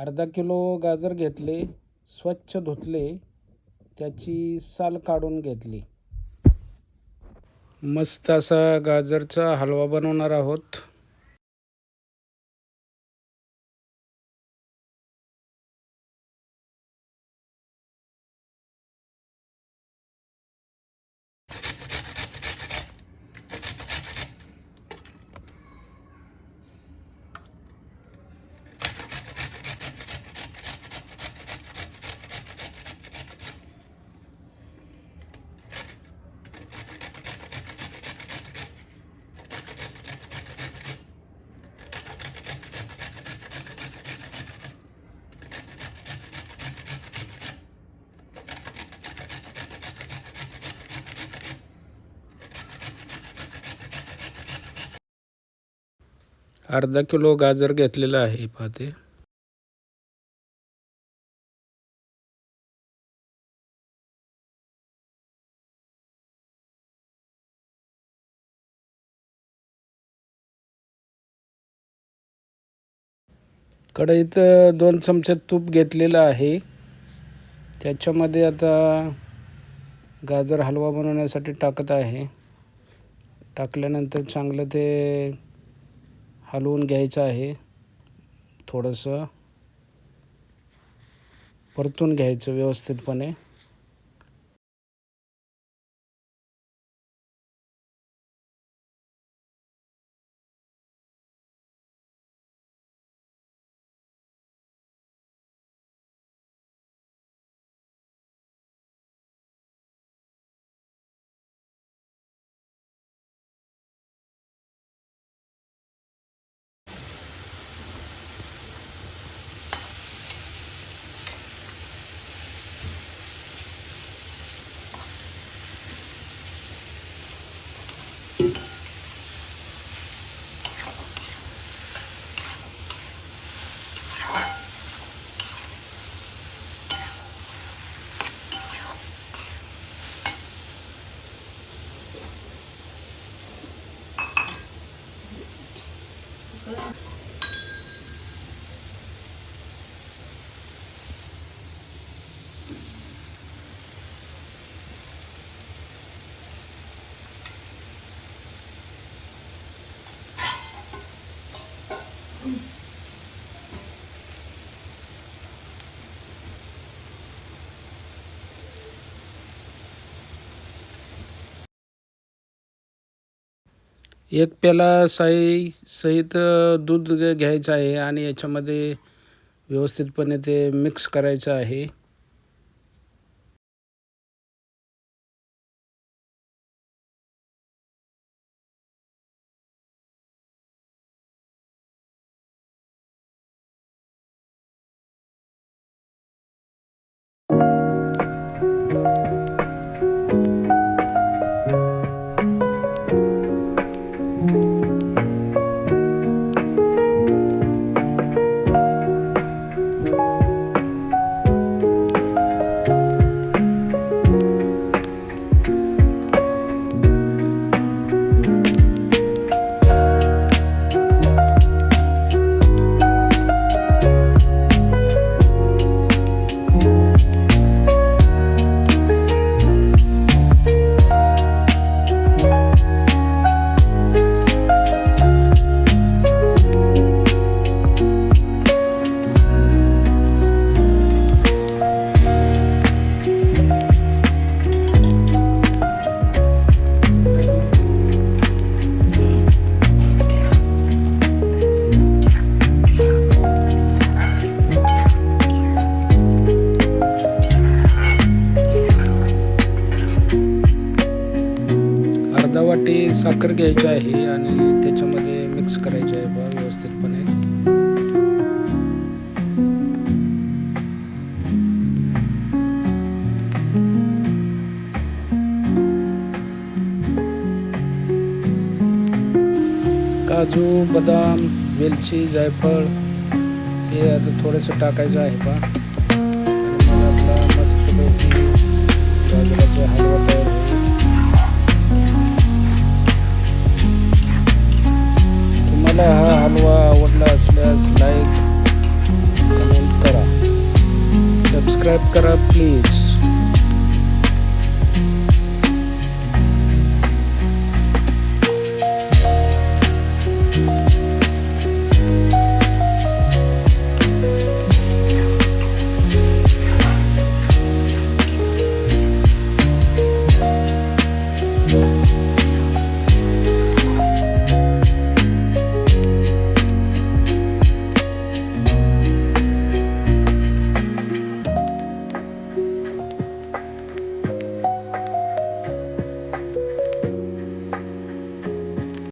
अर्धा किलो गाजर घेतले स्वच्छ धुतले त्याची साल काढून घेतली. मस्त असा गाजरचा हलवा बनवणार आहोत. अर्धा किलो गाजर घेतलेलं आहे पाहते. कढईत दोन चमचे तूप घेतलेलं आहे. त्याच्यामध्ये आता गाजर हलवा बनवण्यासाठी टाकत आहे. टाकल्यानंतर चांगलं ते हलवून घ्यायचं आहे. थोडंसं परतून घ्यायचं व्यवस्थितपणे. एक प्याला साई सहित दूध घ्यायचं आहे आणि याच्यामध्ये व्यवस्थितपणे ते मिक्स करायचं आहे. ते साखर घ्यायची आहे आणि त्याच्यामध्ये मिक्स करायची आहे बा व्यवस्थितपणे. काजू बदाम वेलची जायफळ हे आता थोडंसं टाकायचं आहे बा आपला मस्तपैकी हलवा तुम्हाला हा हलवा आवडला असल्यास लाईक कमेंट करा. सबस्क्राईब करा प्लीज